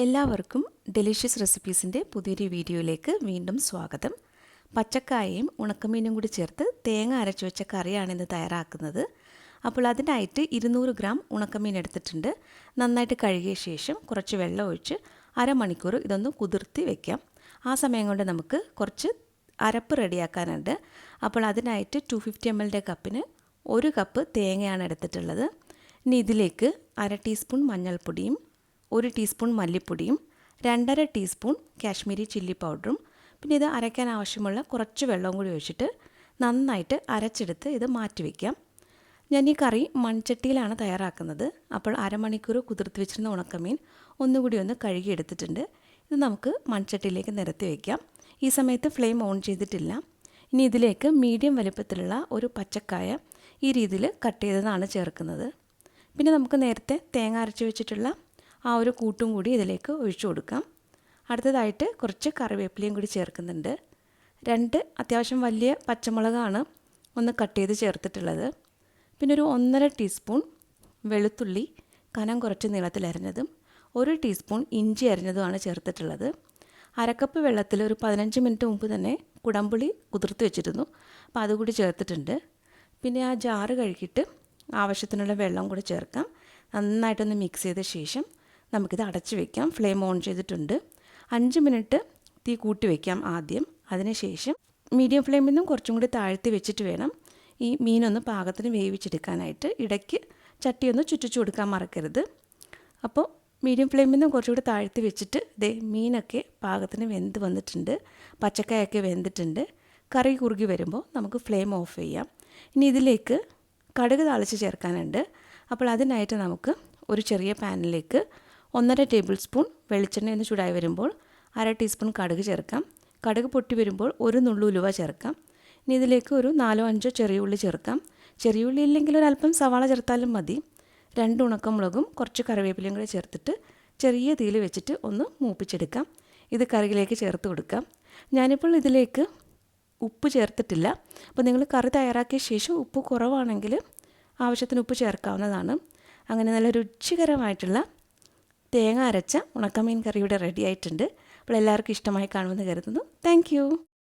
എല്ലാവർക്കും ഡെലിഷ്യസ് റെസിപ്പീസിന്റെ പുതിയൊരു വീഡിയോയിലേക്ക് വീണ്ടും സ്വാഗതം. പച്ചക്കായയും ഉണക്കമീനും കൂടി ചേർത്ത് തേങ്ങ അരച്ചു വെച്ച കറിയാണ് ഇന്ന് തയ്യാറാക്കുന്നത്. അപ്പോൾ അതിനായിട്ട് ഇരുന്നൂറ് ഗ്രാം ഉണക്കമീൻ എടുത്തിട്ടുണ്ട്. നന്നായിട്ട് കഴുകിയ ശേഷം കുറച്ച് വെള്ളം ഒഴിച്ച് അരമണിക്കൂർ ഇതൊന്ന് കുതിർത്തി വെക്കാം. ആ സമയം കൊണ്ട് നമുക്ക് കുറച്ച് അരപ്പ് റെഡിയാക്കാനുണ്ട്. അപ്പോൾ അതിനായിട്ട് ടു ഫിഫ്റ്റി എം എല്ലിന്റെ കപ്പിന് ഒരു കപ്പ് തേങ്ങയാണ് എടുത്തിട്ടുള്ളത്. ഇനി ഇതിലേക്ക് അര ടീസ്പൂൺ മഞ്ഞൾപ്പൊടിയും ഒരു ടീസ്പൂൺ മല്ലിപ്പൊടിയും രണ്ടര ടീസ്പൂൺ കാശ്മീരി ചില്ലി പൗഡറും പിന്നെ ഇത് അരയ്ക്കാൻ ആവശ്യമുള്ള കുറച്ച് വെള്ളവും കൂടി ഒഴിച്ചിട്ട് നന്നായിട്ട് അരച്ചെടുത്ത് ഇത് മാറ്റി വയ്ക്കാം ഞാൻ ഈ കറി മൺചട്ടിയിലാണ് തയ്യാറാക്കുന്നത്. അപ്പോൾ അരമണിക്കൂർ കുതിർത്ത് വെച്ചിരുന്ന ഉണക്കമീൻ ഒന്നുകൂടി ഒന്ന് കഴുകിയെടുത്തിട്ടുണ്ട് ഇത് നമുക്ക് മൺചട്ടിയിലേക്ക് നിരത്തി വയ്ക്കാം ഈ സമയത്ത് ഫ്ലെയിം ഓൺ ചെയ്തിട്ടില്ല. ഇനി ഇതിലേക്ക് മീഡിയം വലുപ്പത്തിലുള്ള ഒരു പച്ചക്കായ ഈ രീതിയിൽ കട്ട് ചെയ്തതാണ് ചേർക്കുന്നത്. പിന്നെ നമുക്ക് നേരത്തെ തേങ്ങ അരച്ച് വെച്ചിട്ടുള്ള ആ ഒരു കൂട്ടും കൂടി ഇതിലേക്ക് ഒഴിച്ചു കൊടുക്കാം. അടുത്തതായിട്ട് കുറച്ച് കറിവേപ്പിലയും കൂടി ചേർക്കുന്നുണ്ട്. രണ്ട് അത്യാവശ്യം വലിയ പച്ചമുളകാണ് ഒന്ന് കട്ട് ചെയ്ത് ചേർത്തിട്ടുള്ളത്. പിന്നെ ഒരു ഒന്നര ടീസ്പൂൺ വെളുത്തുള്ളി കനം കുറച്ച് നീളത്തിൽ നീളത്തിലരിഞ്ഞതും ഒരു ടീസ്പൂൺ ഇഞ്ചി അരിഞ്ഞതുമാണ് ചേർത്തിട്ടുള്ളത്. അരക്കപ്പ് വെള്ളത്തിൽ ഒരു പതിനഞ്ച് മിനിറ്റ് മുമ്പ് തന്നെ കുടമ്പുളി കുതിർത്ത് വെച്ചിരുന്നു. അപ്പോൾ അതുകൂടി ചേർത്തിട്ടുണ്ട്. പിന്നെ ആ ജാറ് കഴുകിയിട്ട് ആവശ്യത്തിനുള്ള വെള്ളം കൂടി ചേർക്കാം. നന്നായിട്ടൊന്ന് മിക്സ് ചെയ്ത ശേഷം നമുക്കിത് അടച്ചു വെക്കാം. ഫ്ലെയിം ഓൺ ചെയ്തിട്ടുണ്ട്. അഞ്ച് മിനിറ്റ് തീ കൂട്ടി വയ്ക്കാം ആദ്യം. അതിനുശേഷം മീഡിയം ഫ്ലെയിമിൽ നിന്നും കുറച്ചും കൂടി താഴ്ത്തി വെച്ചിട്ട് വേണം ഈ മീനൊന്ന് പാകത്തിന് വേവിച്ചെടുക്കാനായിട്ട്. ഇടയ്ക്ക് ചട്ടിയൊന്ന് ചുറ്റിച്ചു കൊടുക്കാൻ മറക്കരുത്. അപ്പോൾ മീഡിയം ഫ്ലെയിമിൽ നിന്നും കുറച്ചുകൂടി താഴ്ത്തി വെച്ചിട്ട് ദേ മീനൊക്കെ പാകത്തിന് വെന്ത് വന്നിട്ടുണ്ട്. പച്ചക്കായൊക്കെ വെന്തിട്ടുണ്ട്. കറി കുറുകി വരുമ്പോൾ നമുക്ക് ഫ്ലെയിം ഓഫ് ചെയ്യാം. ഇനി ഇതിലേക്ക് കടുക് താളിച്ച് ചേർക്കാനുണ്ട്. അപ്പോൾ അതിനായിട്ട് നമുക്ക് ഒരു ചെറിയ പാനിലേക്ക് ഒന്നര ടേബിൾ സ്പൂൺ വെളിച്ചെണ്ണ ഒന്ന് ചൂടായി വരുമ്പോൾ അര ടീസ്പൂൺ കടുക് ചേർക്കാം. കടുക് പൊട്ടി വരുമ്പോൾ ഒരു നുള്ളു ഉലുവ ചേർക്കാം. ഇനി ഇതിലേക്ക് ഒരു നാലോ അഞ്ചോ ചെറിയ ഉള്ളി ചേർക്കാം. ചെറിയ ഉള്ളി ഇല്ലെങ്കിൽ ഒരല്പം സവാള ചേർത്താലും മതി. രണ്ട് ഉണക്കമുളകും കുറച്ച് കറിവേപ്പിലയും കൂടി ചേർത്തിട്ട് ചെറിയ തീയിൽ വെച്ചിട്ട് ഒന്ന് മൂപ്പിച്ചെടുക്കാം. ഇത് കറിയിലേക്ക് ചേർത്ത് കൊടുക്കാം. ഞാനിപ്പോൾ ഇതിലേക്ക് ഉപ്പ് ചേർത്തിട്ടില്ല. അപ്പോൾ നിങ്ങൾ കറി തയ്യാറാക്കിയ ശേഷം ഉപ്പ് കുറവാണെങ്കിൽ ആവശ്യത്തിന് ഉപ്പ് ചേർക്കാവുന്നതാണ്. അങ്ങനെ നല്ല രുചികരമായിട്ടുള്ള തേങ്ങ അരച്ച ഉണക്കമീൻ കറിയുടെ റെഡി ആയിട്ടുണ്ട്. അപ്പോൾ എല്ലാവർക്കും ഇഷ്ടമായി കാണുമെന്ന് കരുതുന്നു. താങ്ക്